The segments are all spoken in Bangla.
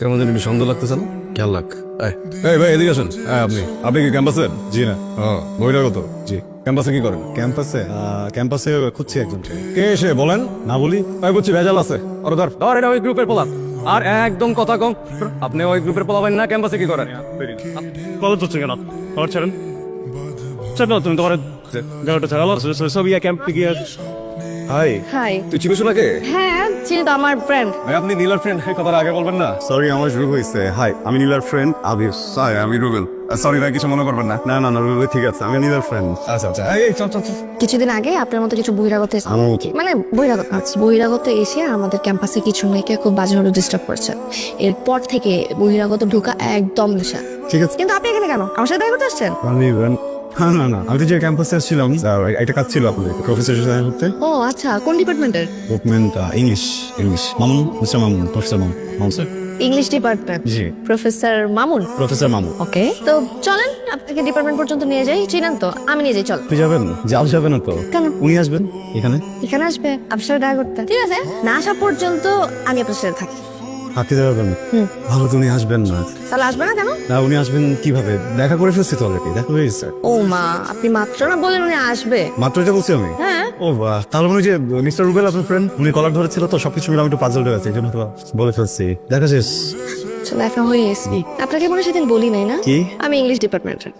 কেমন জানি সন্দেহ লাগতেছে না? খেয়াল লাগ এই ভাই এদিকে আসেন। হ্যাঁ আপনি আপনি কি ক্যাম্পাসের জি না। হ্যাঁ বহিরাগত জি। ক্যাম্পাসে কি করেন? ক্যাম্পাসে ক্যাম্পাসে খুঁজছি একজনকে কে এসে বলেন? না বলি? আমি বলছি ভেজাল আছে। ওর ধর। ধর এটা ওই গ্রুপের পোলা। আর একদম কথা কম। আপনি ওই গ্রুপের পোলা পাবেন না ক্যাম্পাসে কি করেন? কলেজ হচ্ছে কেন? আমার ছাড়েন। চাপ না তুমি তোমার গাড়িটা চালালো সব ইয়া ক্যাম্পে গিয়ে হাই হাই। তুই চিনিস ওনাকে? হ্যাঁ চিনি তো আমার ফ্রেন্ড ভাই আপনি নীলার ফ্রেন্ড এই কথাটা আগে বলবেন না। সরি আমার শুরু হয়েছে। হাই আমি নীলার ফ্রেন্ড আবির। হাই আমি রুবেল। সরি ভাই কিছু মনে করবেন না। না না না রুবেল ঠিক আছে আমি নীলার ফ্রেন্ড আচ্ছা আচ্ছা এই চল চল কিছুদিন আগে আপনার মতো কিছু বহিরাগত মানে বহিরাগত আচ্ছা, বহিরাগত এসে আমাদের ক্যাম্পাসে কিছু মেয়েকে খুব বাজে বাজেভাবে ডিস্টার্ব করছে। এরপর থেকে বহিরাগত ঢোকা একদম নেশা। ঠিক আছে। কিন্তু আপনি এখানে কেন? আমার সাথে দেখা করতে আসছেন? আমি হ্যাঁ না না। আমি তো যে ক্যাম্পাসে আসছিলাম একটা কাজ ছিল আপনাদের প্রফেসর সাথে করতে। ও আচ্ছা কোন ডিপার্টমেন্টের document English English Mamun mister Mamun professor Mamun Mamun sir English department জি। Professor Mamun? Professor Mamun. Okay তো চলেন আপনাকে ডিপার্টমেন্ট পর্যন্ত নিয়ে যাই। চিনেন তো আমি নিয়ে যাই চল। আপনি যাবেন? যাও যাবেন না তো। কেন? উনি আসবেন? এখানে? এখানে আসবে? আপনার সাথে দেখা করতে। ঠিক আছে না আসা পর্যন্ত আমি আপনার সাথে থাকি। হাতে যাবেন। ভালো তো উনি আসবেন না। তাহলে আসবে না কেন? না উনি আসবেন কীভাবে? দেখা করে ফেলছি তো অলরেডি দেখা হয়ে গেছে। ও মা আপনি মাত্র না বলেন উনি আসবে। মাত্র এটা বলছি আমি? হ্যাঁ। ও বাহ তাহলে মনে যে মিস্টার রুবেল আপনার ফ্রেন্ড উনি কলার ধরেছিল তো সবকিছু মিলে আমি একটু পাজল হয়ে গেছে এই জন্য তো বলে ফেলছি। দেখা শেষ হয়ে আপনাকে মনে সেদিন বলি নাই না? কি? আমি ইংলিশ ডিপার্টমেন্টের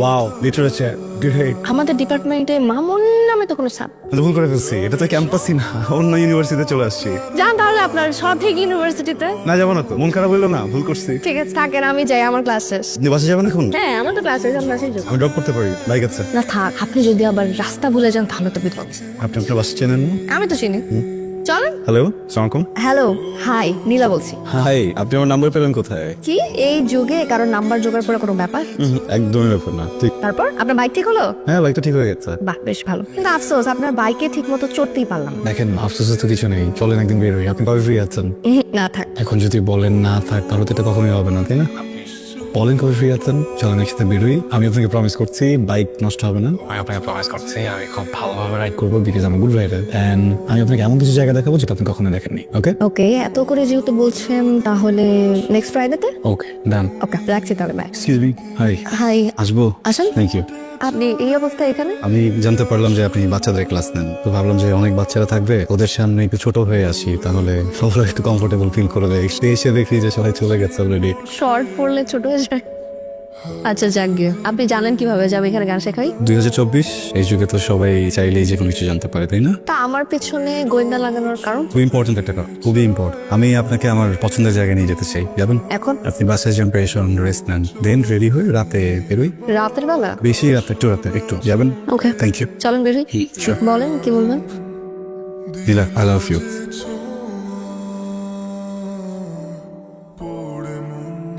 ওয়াও লিটারেচার গ্রেট আমাদের ডিপার্টমেন্টে মামুন নামে তো কোনো সাপ ভুল করে ফেলছি এটা তো ক্যাম্পাসই না অন্য ইউনিভার্সিটিতে চলে আসছি। যান তাহলে আপনার সঠিক ইউনিভার্সিটিতে না যাব না তো মন খারাপ হইল না ভুল করছি। ঠিক আছে থাকেন আমি যাই আমার ক্লাস শেষ। আপনি বাসে যাবেন এখন? হ্যাঁ আমার তো ক্লাস শেষ আমি ক্লাসে যাব। আমি ড্রপ করতে পারি বাইক আছে। না থাক আপনি যদি আবার রাস্তা ভুলে যান তাহলে তো বিপদ। আপনি আপনার বাসে চেনেন না? আমি তো চিনি। চলেন। হ্যালো সালামালাইকুম হ্যালো হাই নীলা বলছি। হাই আপনি আমার নাম্বার পেলেন কোথায়? কি? এই যুগে কারোর নাম্বার জোগাড় করে কোনো ব্যাপার? একদমই ব্যাপার না ঠিক। তারপর? আপনার বাইক ঠিক হলো? হ্যাঁ বাইকটা ঠিক হয়ে গেছে। বাহ বেশ ভালো। কিন্তু আফসোস আপনার বাইকে ঠিক মতো চড়তেই পারলাম না। দেখেন আফসোসের তো কিছু নেই। চলেন একদিন বের হই আপনি কবে ফ্রি আছেন? না থাক। এখন যদি বলেন না থাক তাহলে তো এটা কখনোই হবে না তাই না? বলেন কফি ফ্রি আছেন চলেন একসাথে বেরোই। আমি আপনাকে প্রমিস করছি বাইক নষ্ট হবে না। আমি আপনাকে প্রমিস করছি আমি খুব ভালোভাবে রাইড করব বিকজ আমি গুড রাইডার অ্যান্ড আমি আপনাকে এমন কিছু জায়গা দেখাবো যেটা আপনি কখনো দেখেননি ওকে ওকে এত করে যেহেতু বলছেন তাহলে নেক্সট ফ্রাইডেতে ওকে ডান ওকে রাখছি তাহলে bye excuse me hi hi আসব? আসেন থ্যাংক ইউ আপনি এই অবস্থায় এখানে? আমি জানতে পারলাম যে আপনি বাচ্চাদের ক্লাস নেন। তো ভাবলাম যে অনেক বাচ্চারা থাকবে ওদের সামনে একটু ছোট হয়ে আসি তাহলে সবাই একটু কমফোর্টেবল ফিল করে দেয়। এসে দেখি যে সবাই চলে গেছে অলরেডি শর্ট পড়লে ছোট হয়ে যায়। আচ্ছা যাক গিয়ে আপনি জানেন কীভাবে যাবে এখানে গান শেখাই? দুই হাজার চব্বিশ এই যুগে তো সবাই চাইলেই যে কোনো কিছু জানতে পারে তাই না? তা আমার পেছনে গোয়েন্দা লাগানোর কারণ? খুব ইম্পর্টেন্ট একটা কারণ খুবই ইম্পর্টেন্ট আমি আপনাকে আমার পছন্দের জায়গায় নিয়ে যেতে চাই। যাবেন? এখন? আপনি বাসায় যান প্রেশন রেস্ট নেন। দেন রেডি হয়ে রাতে বেরোই। রাতের বেলা? বেশি রাতে একটু রাতে একটু। যাবেন? ওকে থ্যাংক ইউ চলেন বেরোই। বলেন কি বলবেন? দিলা আই লাভ ইউ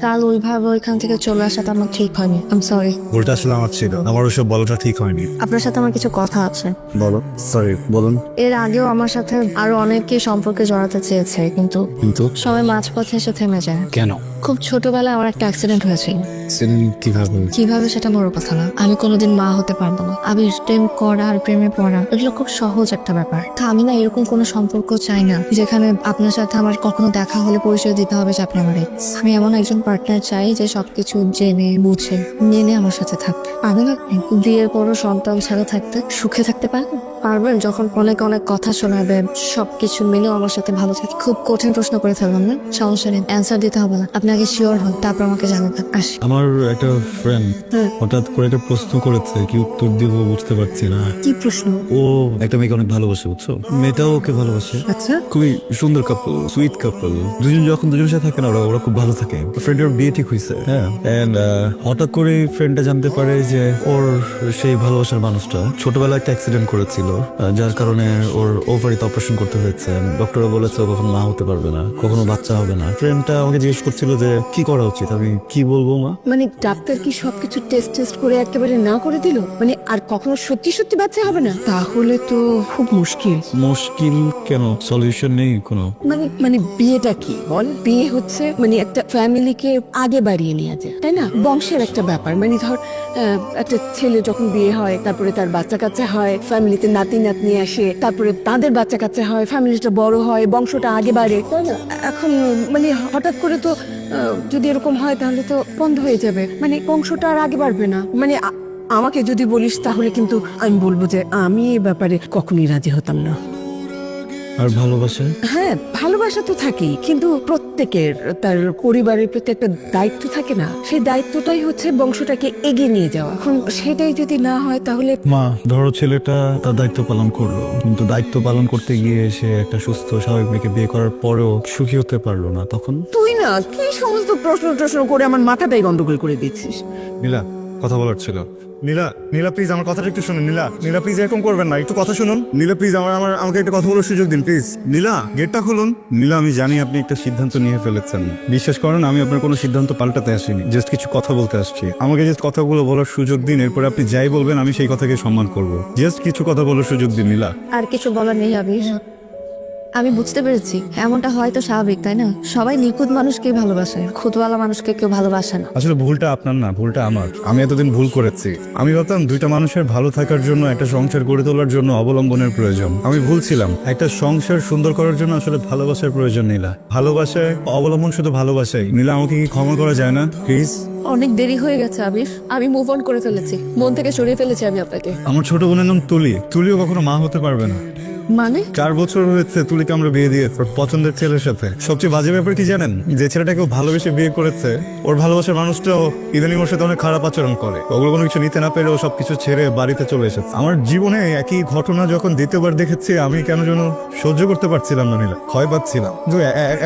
কাল ওইভাবে ওইখান থেকে চলে আসাটা আমার ঠিক হয়নি। আম সরি ভুলটা আসলে আমার ছিল। আমার ওসব বলাটা ঠিক হয়নি। আপনার সাথে আমার কিছু কথা আছে। বলো। সরি বলুন। এর আগেও আমার সাথে আরও অনেকে সম্পর্কে জড়াতে চেয়েছে কিন্তু কিন্তু? সবাই মাঝপথে এসে থেমে যায়। কেন? খুব ছোটবেলায় আমার একটা অ্যাক্সিডেন্ট হয়েছিল। কীভাবে? কীভাবে সেটা বড় কথা না। আমি কোনোদিন মা হতে পারব না। আমি প্রেম করা আর প্রেমে পড়া এগুলো খুব সহজ একটা ব্যাপার। তা আমি না এরকম কোনো সম্পর্ক চাই না যেখানে আপনার সাথে আমার কখনো দেখা হলে পরিচয় দিতে হবে যে আপনি আমার আমি এমন একজন পার্টনার চাই যে সবকিছু জেনে, বুঝে, মেনে আমার সাথে থাকবে পারবেন আপনি বিয়ের পরও সন্তান ছাড়া থাকতে সুখে থাকতে পারবেন পারবেন যখন অনেক অনেক কথা শোনাবে সবকিছু মিলে আমার সাথে ভালো থাকে খুব কঠিন প্রশ্ন করে ফেললাম না? সমস্যা নেই। অ্যান্সার দিতে হবে না। আপনাকে শিওর হন তারপর আমাকে জানাবেন। আসি। আমার একটা ফ্রেন্ড হ্যাঁ। হঠাৎ করে একটা প্রশ্ন করেছে কি উত্তর দিব বুঝতে পারছি না। কি প্রশ্ন? ও একটা মেয়েকে অনেক ভালোবাসে বুঝছ? মেয়েটাও ওকে ভালোবাসে। আচ্ছা। খুবই সুন্দর কাপল সুইট কাপল দুজন যখন দুজনের সাথে থাকে না ওরা ওরা খুব ভালো থাকে। ফ্রেন্ডের বিয়ে ঠিক হয়েছে হ্যাঁ। এন্ড হঠাৎ করে ফ্রেন্ডটা জানতে পারে যে ওর সেই ভালোবাসার মানুষটা ছোটবেলায় একটা অ্যাক্সিডেন্ট করেছিল। যার কারণে ওর ওভারিতে অপারেশন করতে হয়েছে। ডক্টররা বলেছে ও কখনো মা হতে পারবে না কখনো বাচ্চা হবে না। ফ্রেন্ডটা আমাকে জিজ্ঞেস করছিল যে কি করা উচিত? আমি কি বলব মা? মানে ডাক্তার কি সবকিছু টেস্ট টেস্ট করে একেবারে না করে দিল? মানে আর কখনো সত্যি সত্যি বাচ্চা হবে না? তাহলে তো খুব মুশকিল। মুশকিল কেন? সলিউশন নেই কোনো। মানে মানে বিয়েটা কি বল? বিয়ে হচ্ছে মানে একটা ফ্যামিলিকে আগে বাড়িয়ে নিয়ে যায় তাই না? বংশের একটা ব্যাপার। মানে ধর আহ, একটা ছেলে যখন বিয়ে হয় তারপরে তার বাচ্চা কাচ্চা হয় ফ্যামিলিতে নাতি নাতি নাতনি আসে তারপরে তাদের বাচ্চা কাচ্চা হয় ফ্যামিলিটা বড় হয় বংশটা আগে বাড়ে। তাই না এখন মানে হঠাৎ করে তো আহ, যদি এরকম হয় তাহলে তো বন্ধ হয়ে যাবে। মানে বংশটা আর আগে বাড়বে না। মানে আমাকে যদি বলিস তাহলে কিন্তু আমি বলব যে আমি এ ব্যাপারে কখনই রাজি হতাম না। আর ভালোবাসা? হ্যাঁ ভালোবাসা তো থাকেই কিন্তু প্রত্যেকের তার পরিবারের প্রতি একটা দায়িত্ব থাকে না। সেই দায়িত্বটাই হচ্ছে বংশটাকে এগিয়ে নিয়ে যাওয়া। এখন সেটাই যদি না হয় তাহলে মা ধরো ছেলেটা তার দায়িত্ব পালন করল কিন্তু দায়িত্ব পালন করতে গিয়ে সে একটা সুস্থ স্বাভাবিক মেয়েকে বিয়ে করার পরেও সুখী হতে পারল না তখন? তুই না কি সমস্ত প্রশ্ন টশ্ন করে আমার মাথাটাই গন্ডগোল করে দিচ্ছিস? নীলা কথা বলার ছিল। নীলা নীলা প্লিজ আমার কথাটা একটু শুনুন। নীলা নীলা প্লিজ এরকম করবেন না। একটু কথা শুনুন। নীলা প্লিজ আমার আমার আমাকে একটা কথা বলার সুযোগ দিন প্লিজ নীলা গেটটা খুলুন। নীলা আমি জানি আপনি একটা সিদ্ধান্ত নিয়ে ফেলেছেন। বিশ্বাস করেন আমি আপনার কোনো সিদ্ধান্ত পাল্টাতে আসিনি। জাস্ট কিছু কথা বলতে আসছি। আমাকে জাস্ট কথাগুলো বলার সুযোগ দিন এরপরে আপনি যাই বলবেন আমি সেই কথাকে সম্মান করব। জাস্ট কিছু কথা বলার সুযোগ দিন নীলা। আর কিছু বলার নেই আবির। আমি বুঝতে পেরেছি, এমনটা হয়তো স্বাভাবিক, তাই না? সবাই নিখুঁত মানুষকে ভালোবাসে খুদওয়ালা মানুষকে কেউ ভালোবাসে না। আসলে ভুলটা আপনার না, ভুলটা আমার। আমি এতদিন ভুল করেছি। আমি ভাবতাম দুইটা মানুষের ভালো থাকার জন্য একটা সংসার গড়ে তোলার জন্য অবলম্বনের প্রয়োজন। আমি ভুল ছিলাম। একটা সংসার সুন্দর করার জন্য আসলে ভালোবাসার প্রয়োজন নীলা। ভালোবাসায় অবলম্বন শুধু ভালোবাসাই। নীলা, আমাকে কি ক্ষমা করা যায় না? প্লিজ। অনেক দেরি হয়ে গেছে আবির আমি মুভ অন করে ফেলেছি। মন থেকে সরিয়ে ফেলেছি আমি আপনাকে। আমার ছোট বোনের নাম তুলি। তুলিও কখনো মা হতে পারবে না। মানে? চার বছর হয়েছে তুলিকে আমরা বিয়ে দিয়েছি ওর পছন্দের ছেলের সাথে। সবচেয়ে বাজে ব্যাপার কি জানেন যে ছেলেটাকে ও ভালোবেসে বিয়ে করেছে ওর ভালোবাসার মানুষটাও ইদানিং ওর সাথে অনেক খারাপ আচরণ করে। ওগুলো কোনো কিছু নিতে না পেরে ও সবকিছু ছেড়ে বাড়িতে চলে এসেছে। আমার জীবনে একই ঘটনা যখন দ্বিতীয়বার দেখেছি আমি কেন যেন সহ্য করতে পারছিলাম না নীলা। ভয় পাচ্ছিলাম।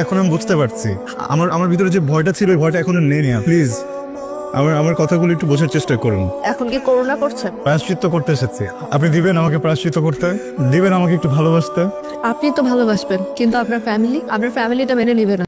এখন আমি বুঝতে পারছি। আমার আমার ভিতরে যে ভয়টা ছিল ওই ভয়টা এখন নেই প্লিজ আমার আমার কথাগুলো একটু বোঝার চেষ্টা করুন। এখন কি করোনা করছেন প্রায়শ্চিত্ত করতে এসেছি। আপনি দিবেন আমাকে প্রায়শ্চিত্ত করতে? দিবেন আমাকে একটু ভালোবাসতে? আপনি তো ভালোবাসবেন কিন্তু আপনার ফ্যামিলি আপনার ফ্যামিলিটা মেনে নেবে না।